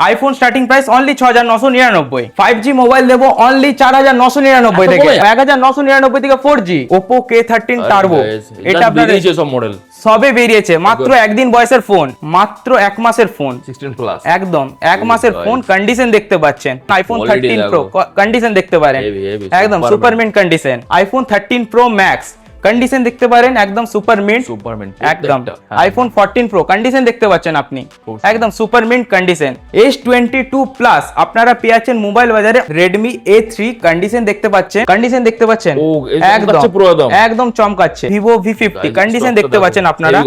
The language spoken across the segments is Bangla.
আইফোন স্টার্টিং প্রাইস অনলি ছ হাজার নশো নিরানব্বই। ফাইভ জি মোবাইল দেবো অনলি চার হাজার নশো নিরানব্বই থেকে। কমে? এক হাজার নশো নিরানব্বই থেকে four G Oppo K thirteen turbo এটা আপনার বেরিয়েছে সব মডেল সবে বেরিয়েছে। মাত্র একদিন বয়সের ফোন মাত্র এক মাসের ফোন একদম। এক মাসের ফোন কন্ডিশন দেখতে পাচ্ছেন। আইফোন থার্টিন প্রো কন্ডিশন দেখতে পারেন। একদম. Super mint condition iPhone thirteen pro max condition দেখতে পারেন একদম সুপারমিন্ট সুপারম্যান একদম। আইফোন ফোরটিন প্রো কন্ডিশন দেখতে পাচ্ছেন আপনি। একদম super mint condition S twenty two plus আপনারা পেয়ে যাচ্ছেন মোবাইল বাজারে রেডমি এ থ্রি কন্ডিশন দেখতে পাচ্ছেন। কন্ডিশন দেখতে পাচ্ছেন? চমকাচ্ছে পুরো একদম। একদম চমকাচ্ছে। ভি ফিফটি কন্ডিশন দেখতে পাচ্ছেন আপনারা।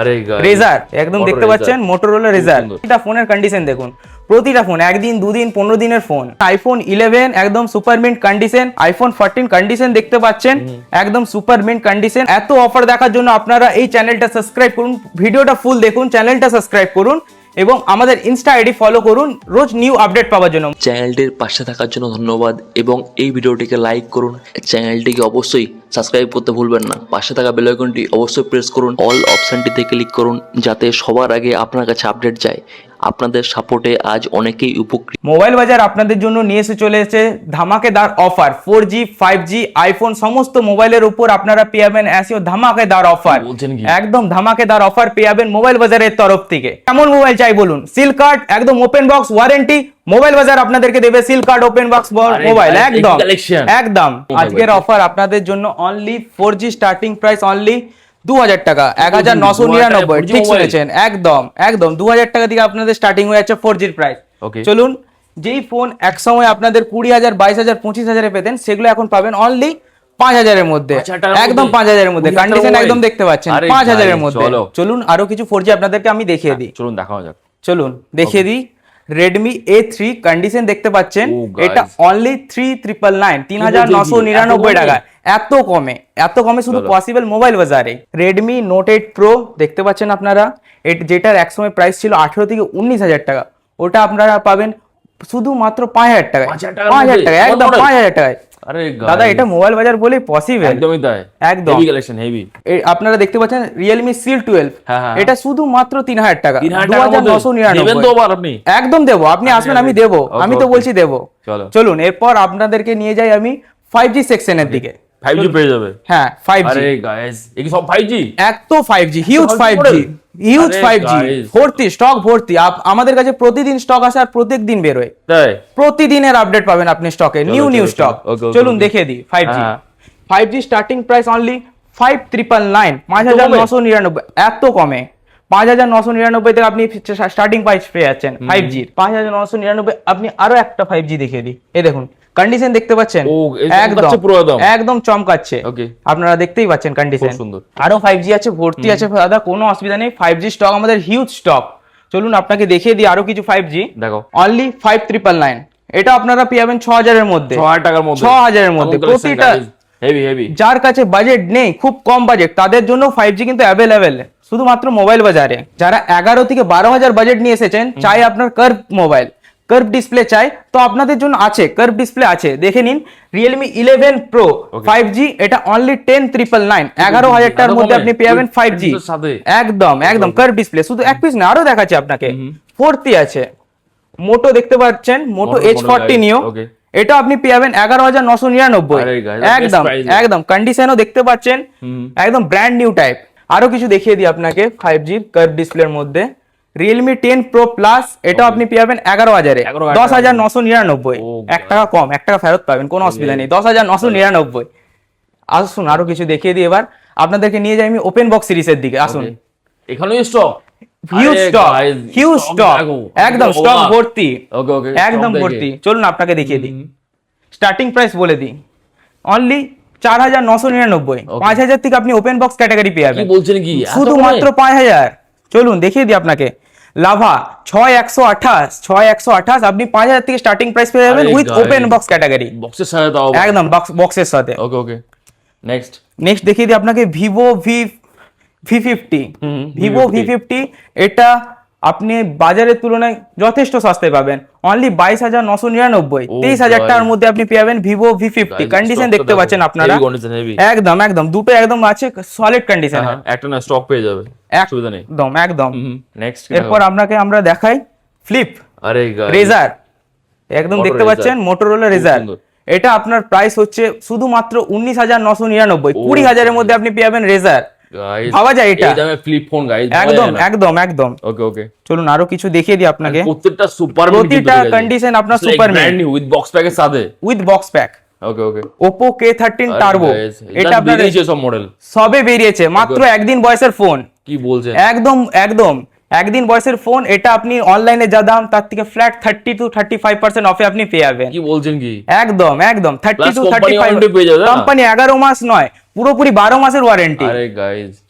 আরে রেজার একদম দেখতে পাচ্ছেন? মোটরোলা রেজার এটা ফোনের কন্ডিশন দেখুন। প্রতিটা ফোন একদিন দুদিন পনেরো দিনের ফোন আইফোন ইলেভেন একদম super mint condition iPhone fourteen condition দেখতে পাচ্ছেন। একদম সুপার মিন্ট কন্ডিশন এত অফার দেখার জন্য আপনারা এই চ্যানেলটা সাবস্ক্রাইব করুন ভিডিওটা ফুল দেখুন চ্যানেলটা সাবস্ক্রাইব করুন এবং আমাদের ইনস্টা আইডি ফলো করুন রোজ নিউ আপডেট পাওয়ার জন্য। চ্যানেলটির পাশে থাকার জন্য ধন্যবাদ এবং এই ভিডিওটিকে লাইক করুন। চ্যানেলটিকে অবশ্যই সাবস্ক্রাইব করতে ভুলবেন না। পাশে থাকা বেল আইকনটি অবশ্যই প্রেস করুন। অল অপশনটিতে ক্লিক করুন যাতে সবার আগে আপনার কাছে আপডেট যায়। আপনাদের সাপোর্টে আজ অনেকেই উপকৃত। মোবাইল বাজার আপনাদের জন্য নিয়ে এসে চলে এসেছে ধামাকেদার offer four G five G iPhone সমস্ত মোবাইলের উপর আপনারা পেয়ে যাবেন এসিও ধামাকেদার অফার? একদম ধামাকেদার অফার পেয়ে যাবেন মোবাইল বাজারের তরফ থেকে। কেমন মোবাইল চাই বলুন? সিল কার্ড একদম ওপেন বক্স ওয়ারেন্টি মোবাইল বাজার আপনাদেরকে দেবে seal card open box mobile. একদম। একদম। আজকের অফার আপনাদের জন্য only four G starting price only দু হাজার টাকা এক হাজার নশো নিরানব্বই ঠিক। শুনেছেন? একদম একদম। দু হাজার টাকা থেকে আপনাদের স্টার্টিং হয়ে যাচ্ছে ফোর জির প্রাইস চলুন যেই ফোন এক সময় আপনাদের কুড়ি হাজার বাইশ হাজার পঁচিশ হাজারে পেতেন সেগুলো এখন পাবেন অনলি পাঁচ হাজারের মধ্যে। একদম পাঁচ হাজারের মধ্যে। কন্ডিশন একদম দেখতে পাচ্ছেন। পাঁচ হাজারের মধ্যে। চলো। চলুন আরও কিছু ফোর জি আপনাদেরকে আমি দেখিয়ে দিই। চলুন দেখাও যাক। চলুন দেখিয়ে দিই। রেডমি এ থ্রি কন্ডিশন দেখতে পাচ্ছেন Oh. এটা অনলি থ্রি ট্রিপল নাইন তিন হাজার নশো নিরানব্বই কমে? টাকা এত কমে এত কমে শুধু। পসিবল মোবাইল বাজারে রেডমি নোট এইট প্রো দেখতে পাচ্ছেন আপনারা এটা যেটার একসময় প্রাইস ছিল আঠেরো থেকে উনিশ হাজার টাকা ওটা আপনারা পাবেন শুধুমাত্র পাঁচ হাজার টাকায় পাঁচ হাজার টাকার পাঁচ হাজার মধ্যে? টাকা একদম? পাঁচ হাজার টাকায় আরে দাদা এটা মোবাইল বাজার বলে পসিবল একদমই তাই। একদম। হেভি কালেকশন হেভি আপনারা দেখতে পাচ্ছেন রিয়েলমি সিল টুয়েলভ হ্যাঁ, হ্যাঁ। এটা শুধুমাত্র তিন হাজার টাকা। তিন হাজার দু টাকার হাজার মধ্যে নশো দেবেন তো নিরানব্বই আবার আপনি। একদম দেবো। আপনি আসবেন আমি দেবো। আমি তো বলছি দেবো। চলো। চলুন এরপর আপনাদেরকে নিয়ে যাই আমি ফাইভ জি সেকশনের দিকে। 5G পেয়ে যাবে। হ্যাঁ ফাইভ জি আরে গাইস এই সব 5G এক তো five G huge Solid five G model? Huge five G ভর্তি স্টক ভর্তি। আমাদের কাছে প্রতিদিন স্টক আসে আর প্রত্যেক দিন বেরোয় প্রতিদিনের আপডেট পাবেন আপনি স্টকে নিউ নিউ স্টক চলুন দেখে দিই five G. Five G starting price only five triple nine পাঁচ হাজার নশো নিরানব্বই এত কমে। পাঁচ হাজার নশো নিরানব্বই থেকে আপনি স্টার্টিং প্রাইস পেয়ে যাচ্ছেন ফাইভ জি পাঁচ হাজার নশো নিরানব্বই আপনি আরও একটা ফাইভ জি দেখিয়ে দিই। এই দেখুন কন্ডিশন দেখতে পাচ্ছেন? চমকাচ্ছে পুরো একদম। একদম চমকাচ্ছে. আপনারা দেখতেই পাচ্ছেন কন্ডিশন খুব সুন্দর। আরও ফাইভ জি আছে ভর্তি আছে দাদা কোনো অসুবিধা নেই। ফাইভ জি স্টক আমাদের হিউজ স্টক চলুন আপনাকে দেখিয়ে দিই আরও কিছু ফাইভ জি দেখো। অনলি ফাইভ ট্রিপল নাইন এটা আপনারা পেয়ে যাবেন ছ হাজারের মধ্যে। 6000 টাকার মধ্যে। ছ হাজারের মধ্যে। প্রতিটা হেভি হেভি যার কাছে বাজেট নেই খুব কম বাজেট তাদের জন্য ফাইভ জি কিন্তু অ্যাভেলেবেল শুধুমাত্র মোবাইল বাজারে। যারা এগারো থেকে বারো হাজার বাজেট নিয়ে এসেছেন চাই আপনার কার্ভ মোবাইল কার্ভ ডিসপ্লে চাই তো আপনাদের জন্য আছে কার্ভ ডিসপ্লে আছে দেখে নিন Realme eleven pro five G এটা অনলি টেন ট্রিপল নাইন এগারো হাজার টাকার মধ্যে আপনি পেয়ে যাবেন ফাইভ জি? একদম একদম কার্ভ ডিসপ্লে শুধু এক পিস না আরও দেখাচ্ছে আপনাকে। ফোরটি আছে। মোটো দেখতে পাচ্ছেন মোটো এইচ ফোরটি নিও এটা আপনি পেয়ে যাবেন এগারো হাজার নশো নিরানব্বই। একদম একদম কন্ডিশনও দেখতে পাচ্ছেন। একদম ব্র্যান্ড নিউ টাইপ আরও কিছু দেখিয়ে দিই আপনাকে ফাইভ জি কার্ভ ডিসপ্লের মধ্যে। রিয়েলমি টেন প্রো প্লাস এটা আপনি পেয়ে যাবেন এগারো হাজারে। দশ হাজার নশো নিরানব্বই। এক টাকা কম এক টাকা ফেরত পাবেন কোনো অসুবিধা নেই। দশ হাজার নশো নিরানব্বই। আসুন আরও কিছু দেখিয়ে দিই এবার। আপনাদেরকে নিয়ে যাই আমি ওপেন বক্স সিরিজের দিকে। আসুন। এখানেই stock huge stock huge stock একদম স্টক ভর্তি। একদম ভর্তি। চলুন আপনাকে দেখিয়ে দিই। স্টার্টিং প্রাইস বলে দিই। অনলি চার হাজার নশো নিরানব্বই। পাঁচ হাজার থেকে আপনি ওপেন বক্স ক্যাটাগরি পেয়ে যাবেন। বলছেন কি? শুধুমাত্র পাঁচ হাজার। চলুন দেখিয়ে দিই আপনাকে। লাভা ছয় একশো আঠাশ ছয় একশো আঠাশ আপনি পাঁচ হাজার থেকে স্টার্টিং প্রাইস পেয়ে যাবেন উইথ ওপেন বক্স ক্যাটাগরি বক্সের সাথে দাও একদম বক্সের সাথে। ওকে ওকে নেক্সট নেক্সট দেখিয়ে দিই আপনাকে Vivo V V fifty Vivo V fifty এটা আপনি বাজারের তুলনায় যথেষ্ট সস্তায় পাবেন। অনলি বাইশ হাজার নশো নিরানব্বই Oh, তেইশ হাজার টাকার মধ্যে আপনি পেয়ে যাবেন ভিভো ভি ফিফটি কন্ডিশন দেখতে পাচ্ছেন আপনারা। একদম একদম দুটো একদম আছে সলিড কন্ডিশন হ্যাঁ একটা না স্টক পেয়ে যাবে। অসুবিধা নেই। একদম একদম। নেক্সট এরপর আপনাকে আমরা দেখাই ফ্লিপ আরে রেজার একদম দেখতে পাচ্ছেন মোটরোলা রেজার এটা আপনার প্রাইস হচ্ছে শুধুমাত্র উনিশ হাজার নশো নিরানব্বই। কুড়ি হাজারের মধ্যে আপনি পেয়ে যাবেন রেজার ভাবা যায় এটা? ফ্লিপ ফোন গাইস একদম একদম একদম। ওকে ওকে চলুন আরও কিছু দেখিয়ে দিই আপনাকে। প্রত্যেকটা সুপার প্রতিটা condition আপনার Superman। Brand new with box প্যাকের সাথে। উইথ বক্স প্যাক ওকে এটা আপনার বেরিয়েছে সব মডেল সবে বেরিয়েছে মাত্র একদিন বয়সের ফোন কি বলছেন? একদম একদম। একদিন বয়সের ফোন এটা আপনি অনলাইনে যা দাম তার থেকে flat thirty two thirty five percent অফে আপনি পেয়ে যাবেন। কি বলছেন কি? একদম একদম। Thirty two thirty five? Company এগারো মাস নয় পুরোপুরি বারো মাসের ওয়ারেন্টি আরে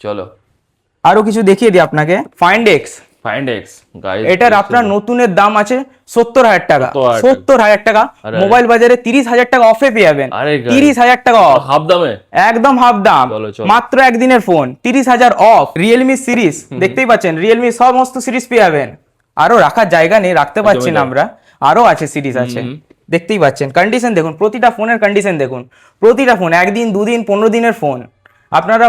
চলো। আরও কিছু দেখিয়ে দিই আপনাকে। ফাইন্ড এক্স ফাইন্ড এক্স এটার আপনার নতুনের দাম আছে সত্তর হাজার টাকা। 70,000 টাকা। সত্তর হাজার টাকা। মোবাইল বাজারে তিরিশ হাজার টাকা অফে পেয়ে যাবেন। তিরিশ হাজার টাকা অফ হাফ দামে? একদম হাফ দাম। মাত্র একদিনের ফোন তিরিশ হাজার অফ রিয়েলমি সিরিজ দেখতেই পাচ্ছেন রিয়েলমি সমস্ত সিরিজ পেয়ে যাবেন আরও রাখার জায়গা নেই রাখতে পারছি না আমরা। আরও আছে সিরিজ আছে। দেখতেই পাচ্ছেন কন্ডিশন দেখুন প্রতিটা ফোনের কন্ডিশন দেখুন। প্রতিটা ফোন একদিন দুদিন পনেরো দিনের ফোন আপনারা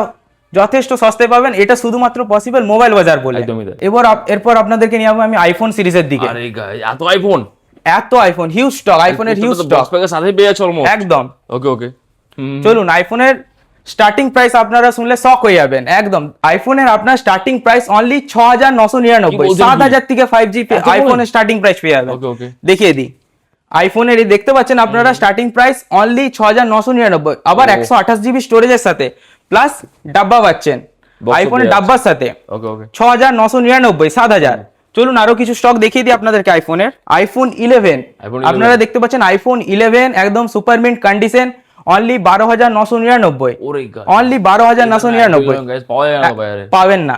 যথেষ্ট সস্তায় পাবেন। এটা শুধুমাত্র পসিবল মোবাইল বাজার বলে। এবার এরপর আপনাদেরকে নিয়ে যাব আমি আইফোন সিরিজের দিকে। এত আইফোন এত আইফোন হিউজ স্টক আইফোনের হিউজ স্টক সাথে পেয়ে যাচ্ছে একদম। ওকে ওকে চলুন আইফোনের স্টার্টিং প্রাইস আপনারা শুনলে শক হয়ে যাবেন। একদম। আইফোনের আপনার স্টার্টিং প্রাইস অনলি ছ হাজার নশো নিরানব্বই। সাত? হাজার থেকে ফাইভ জি আইফোনের স্টার্টিং প্রাইস পেয়ে যাবেন। ওকে ওকে দেখিয়ে দিই। আইফোনের দেখতে পাচ্ছেন আপনারা স্টার্টিং প্রাইস অনলি ছ হাজার নশো নিরানব্বই। আবার একশো আঠাশ জিবি স্টোরেজের সাথে। প্লাস ডাব্বা পাচ্ছেন। আইফোনের পেয়ে ডাব্বার সাথে। ছ হাজার নশো নিরানব্বই সাত হাজার। চলুন আরও কিছু স্টক দেখিয়ে দিই আপনাদেরকে আইফোনের আইফোন ইলেভেন আপনারা দেখতে পাচ্ছেন আইফোন ইলেভেন একদম সুপারমিন্ট কন্ডিশন অনলি বারো হাজার নশো নিরানব্বই। অনলি বারো হাজার নশো নিরানব্বই। পাবেন না।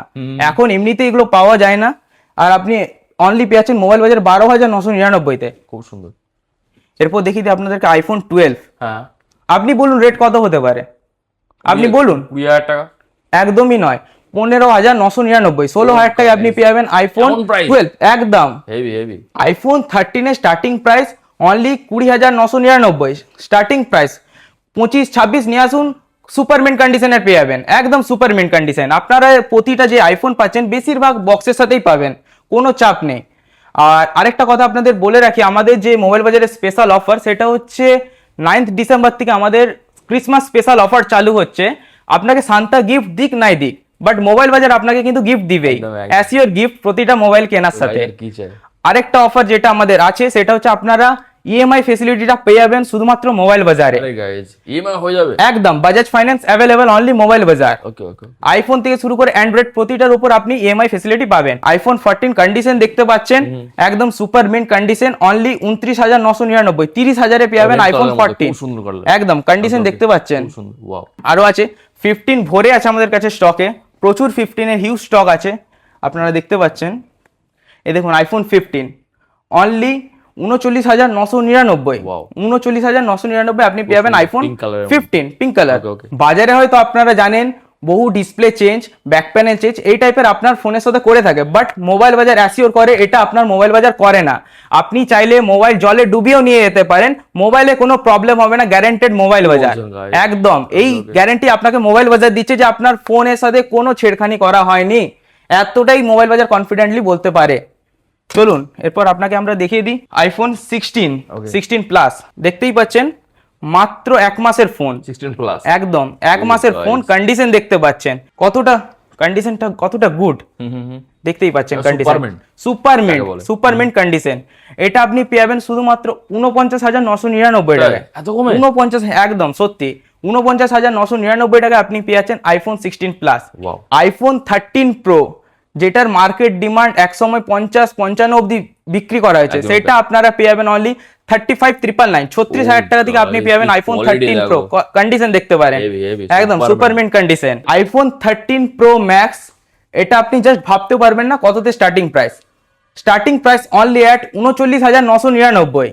এখন এমনিতে এগুলো পাওয়া যায় না। আর আপনি অনলি পেয়েছেন মোবাইল বাজার বারো হাজার নশো নিরানব্বইতে। খুব সুন্দর। এরপর দেখিয়ে দিই আপনাদেরকে আইফোন টুয়েলভ হ্যাঁ। আপনি বলুন রেট কত হতে পারে? আপনি বলুন। কুড়ি হাজার টাকা? একদমই নয়। পনেরো হাজার নশো নিরানব্বই ষোলো হাজার টাকায় আপনি পেয়ে যাবেন আইফোন টুয়েলভ একদম। হেভি হেভি আইফোন থার্টিনের স্টার্টিং প্রাইস অনলি কুড়ি হাজার নশো নিরানব্বই স্টার্টিং প্রাইস পঁচিশ ছাব্বিশ নিয়ে আসুন সুপারমেন্ট কন্ডিশনের পেয়ে যাবেন। একদম সুপারমেন্ট কন্ডিশন আপনারা প্রতিটা যে আইফোন পাচ্ছেন বেশিরভাগ বক্সের সাথেই পাবেন। কোনো চাপ নেই। আর আরেকটা কথা আপনাদের বলে রাখি আমাদের যে মোবাইল বাজারের স্পেশাল অফার সেটা হচ্ছে নাইন্থ ডিসেম্বর থেকে আমাদের ক্রিসমাস স্পেশাল অফার চালু হচ্ছে। আপনাকে সান্তা গিফট দিক নাই দিক বাট মোবাইল বাজার আপনাকে কিন্তু গিফট দিবেই। একদম, একদম। অ্যাস ইউর গিফট প্রতিটা মোবাইল কেনার সাথে। আরেকটা অফার যেটা আমাদের আছে সেটা হচ্ছে আপনারা ইএমআই ফেসিলিটিটা পেয়ে যাবেন শুধুমাত্র মোবাইল বাজারে। ইএমআই হয়ে যাবে? একদম Bajaj finance available only mobile বাজার। ওকে ওকে আইফোন থেকে শুরু করে অ্যান্ড্রয়েড প্রতিটার উপর আপনি ইএমআই ফেসিলিটি পাবেন। আইফোন ফোরটিন কন্ডিশন দেখতে পাচ্ছেন। একদম সুপার মিন্ট কন্ডিশন অনলি উনত্রিশ হাজার নশো নিরানব্বই। তিরিশ হাজারে পেয়ে যাবেন আইফোন ফোরটিন একদম কন্ডিশন দেখতে পাচ্ছেন। ওয়াও আরও আছে ফিফটিন ভরে আছে আমাদের কাছে স্টকে প্রচুর ফিফটিনের হিউজ স্টক আছে। আপনারা দেখতে পাচ্ছেন। এই দেখুন আইফোন ফিফটিন অনলি উনচল্লিশ হাজার নশো নিরানব্বই. উনচল্লিশ হাজার নশো নিরানব্বই আপনি পেয়ে যাবেন আইফোন। Fifteen pink colour. বাজারে হয়তো আপনারা জানেন বহু display change back panel change এই টাইপের আপনার ফোনের সাথে করে থাকে। বাট মোবাইল বাজার অ্যাসিওর করে এটা আপনার মোবাইল বাজার করে না। আপনি চাইলে মোবাইল জলে ডুবিয়েও নিয়ে যেতে পারেন। মোবাইলে কোনো প্রবলেম হবে না গ্যারান্টেড মোবাইল বাজার। একদম। এই okay. আপনাকে মোবাইল বাজার দিচ্ছে যে আপনার ফোনের সাথে কোনো ছেড়খানি করা হয়নি। এতটাই মোবাইল বাজার কনফিডেন্টলি বলতে পারে। চলুন এরপর আপনাকে আমরা দেখিয়ে দিই আইফোন সিক্সটিন সিক্সটিন প্লাস দেখতেই পাচ্ছেন মাত্র এক মাসের ফোন সিক্সটিন প্লাস একদম এক মাসের ফোন কন্ডিশন দেখতে পাচ্ছেন। কতটা কন্ডিশনটা কতটা গুড দেখতেই পাচ্ছেন কন্ডিশন সুপারমেন্ট সুপারমেন্ট কন্ডিশন এটা আপনি পেয়ে যাবেন শুধুমাত্র উনপঞ্চাশ হাজার নশো নিরানব্বই? টাকায়। উনপঞ্চাশ একদম সত্যি। উনপঞ্চাশ হাজার নশো নিরানব্বই টাকায় আপনি পেয়ে যাচ্ছেন iPhone sixteen plus iPhone thirteen pro যেটার মার্কেট ডিমান্ড একসময় পঞ্চাশ পঞ্চান্ন অব্দি বিক্রি করা হয়েছে। সেটা আপনারা পেয়ে যাবেন only thirty five triple nine ছত্রিশ হাজার টাকা থেকে আপনি পেয়ে যাবেন আইফোন থার্টিন প্রো কন্ডিশন দেখতে পারেন। একদম। Super mint condition iPhone thirteen pro max এটা আপনি জাস্ট ভাবতে পারবেন না কততে starting price starting price only at উনচল্লিশ হাজার নশো নিরানব্বই.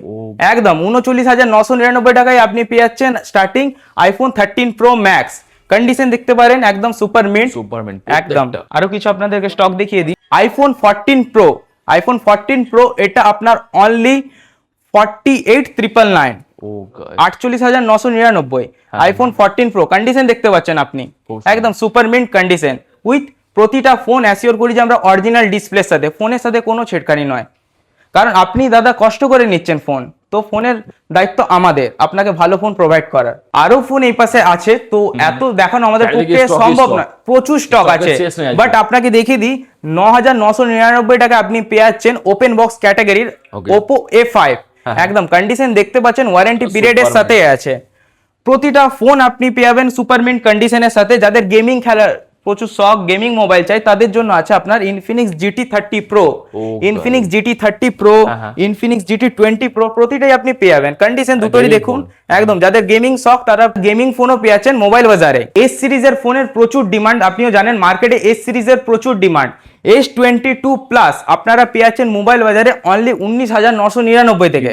একদম উনচল্লিশ হাজার নশো নিরানব্বই টাকায় আপনি পেয়ে যাচ্ছেন starting iPhone thirteen pro max condition দেখতে পারেন একদম সুপার মিন্ট সুপারম্যান একদম। আরও কিছু আপনাদেরকে স্টক দেখিয়ে দিই। IPhone fourteen pro iPhone fourteen pro এটা আপনার only forty eight triple nine আটচল্লিশ হাজার নশো নিরানব্বই। আইফোন ফোরটিন প্রো কন্ডিশন দেখতে পাচ্ছেন আপনি। একদম সুপার মিন্ট কন্ডিশন উইথ প্রতিটা ফোন অ্যাসিওর করি যে আমরা অরিজিনাল ডিসপ্লের সাথে ফোনের সাথে কোনো ছেড়খানি নয়। কারণ আপনি দাদা কষ্ট করে নিচ্ছেন ফোন তো ফোনের দায়িত্ব আমাদের আপনাকে ভালো ফোন প্রোভাইড করার আরও ফোন এই পাশে আছে তো এত দেখানো আমাদের পক্ষে সম্ভব। না প্রচুর স্টক আছে। বাট আপনাকে দেখিয়ে দিই ন হাজার নশো নিরানব্বই টাকা আপনি পেয়ে যাচ্ছেন ওপেন বক্স ক্যাটাগরির ওপো এ ফাইভ। একদম কন্ডিশন দেখতে পাচ্ছেন ওয়ারেন্টি পিরিয়ডের। সাথে আছে প্রতিটা ফোন আপনি পেয়ে যাবেন সুপারমিন্ট কন্ডিশনের সাথে যাদের গেমিং খেলার প্রচুর শখ গেমিং মোবাইল চাই। তাদের জন্য আছে আপনার Infinix GT thirty pro Infinix GT thirty pro. Infinix GT twenty pro প্রতিটাই আপনি পেয়ে যাবেন। কন্ডিশন gaming দেখুন। একদম যাদের গেমিং শখ তারা গেমিং ফোনও পেয়ে যাচ্ছেন মোবাইল বাজারে। এস সিরিজের ফোনের প্রচুর ডিমান্ড আপনিও জানেন মার্কেটে এস সিরিজের প্রচুর demand S twenty two plus আপনারা পেয়ে যাচ্ছেন মোবাইল বাজারে অনলি উনিশ হাজার নশো নিরানব্বই থেকে।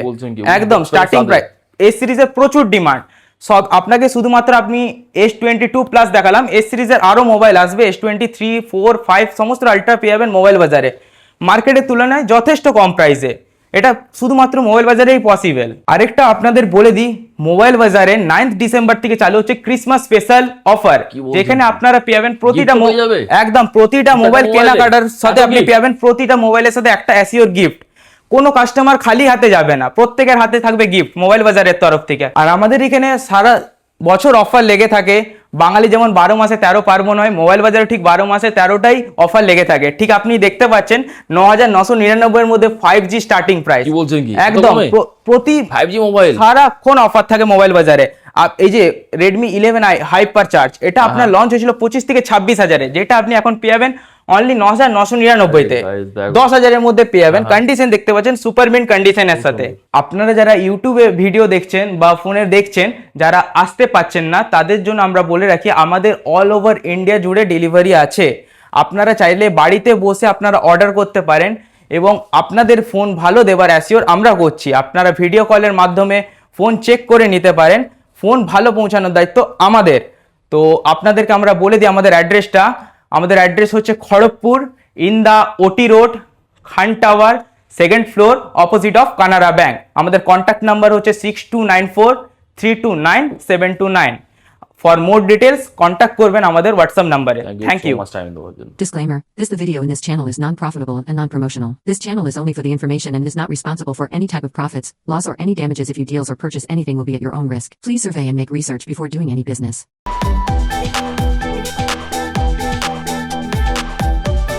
একদম স্টার্টিং। প্রাইস এস সিরিজের প্রচুর ডিমান্ড সব আপনাকে শুধুমাত্র আপনি এস টোয়েন্টি টু প্লাস দেখালাম। এস সিরিজের আরও মোবাইল আসবে। S twenty three four five সমস্ত আল্ট্রা পেয়ে যাবেন মোবাইল বাজারে মার্কেটের তুলনায় যথেষ্ট কম প্রাইসে এটা শুধুমাত্র মোবাইল বাজারেই পসিবল আরেকটা আপনাদের বলে দিই মোবাইল বাজারে নাইন্থ ডিসেম্বর থেকে চালু হচ্ছে ক্রিসমাস স্পেশাল অফার যেখানে আপনারা পেয়ে যাবেন প্রতিটা? একদম প্রতিটা মোবাইল কেনাকাটার সাথে আপনি gift? পেয়ে যাবেন প্রতিটা মোবাইলের সাথে একটা অ্যাসিওর গিফট কোনো কাস্টমার খালি হাতে যাবে না। প্রত্যেকের হাতে থাকবে গিফট মোবাইল বাজারের তরফ থেকে। আর আমাদের এখানে সারা বছর অফার লেগে থাকে। বাঙালি যেমন বারো মাসে তেরো পার্বণ হয় মোবাইল বাজারে ঠিক বারো মাসে তেরোটাই অফার লেগে থাকে। ঠিক আপনি দেখতে পাচ্ছেন ন হাজার নশো নিরানব্বই এর মধ্যে ফাইভ জি স্টার্টিং প্রাইস বলছেন কি? একদম প্রতি ফাইভ জি মোবাইল সারাক্ষণ অফার থাকে মোবাইল বাজারে। এই যে Redmi eleven i hyper charge এটা আপনার লঞ্চ হয়েছিল পঁচিশ থেকে ছাব্বিশ হাজারে যেটা আপনি এখন পেয়ে যাবেন অনলি ন হাজার নশো নিরানব্বইতে। দশ হাজারের মধ্যে পেয়ে যাবেন। কন্ডিশন দেখতে পাচ্ছেন সুপারমিন্ট কন্ডিশনের সাথে। আপনারা যারা ইউটিউবে ভিডিও দেখছেন বা ফোনে দেখছেন যারা আসতে পাচ্ছেন না তাদের জন্য আমরা বলে রাখি আমাদের অল ওভার ইন্ডিয়া জুড়ে ডেলিভারি আছে। আপনারা চাইলে বাড়িতে বসে আপনারা অর্ডার করতে পারেন এবং আপনাদের ফোন ভালো দেবার অ্যাসিওর আমরা করছি। আপনারা ভিডিও কলের মাধ্যমে ফোন চেক করে নিতে পারেন। ফোন ভালো পৌঁছানোর দায়িত্ব আমাদের। তো আপনাদেরকে আমরা বলে দিই আমাদের অ্যাড্রেসটা আমাদের অ্যাড্রেস হচ্ছে Kharagpur in the OT road Khan tower second floor opposite of Canara bank আমাদের কন্ট্যাক্ট নাম্বার হচ্ছে six two nine four three two nine seven two nine for more details contact করবেন আমাদের হোয়াটসঅ্যাপ নাম্বারে থ্যাংক ইউ মাচ টাইম দেওয়ার জন্য Disclaimer This the video in this channel is non-profitable and non-promotional. This channel is only for the information and is not responsible for any type of profits, loss or any damages if you deals or purchase anything will be at your own risk. Please survey and make research before doing any business.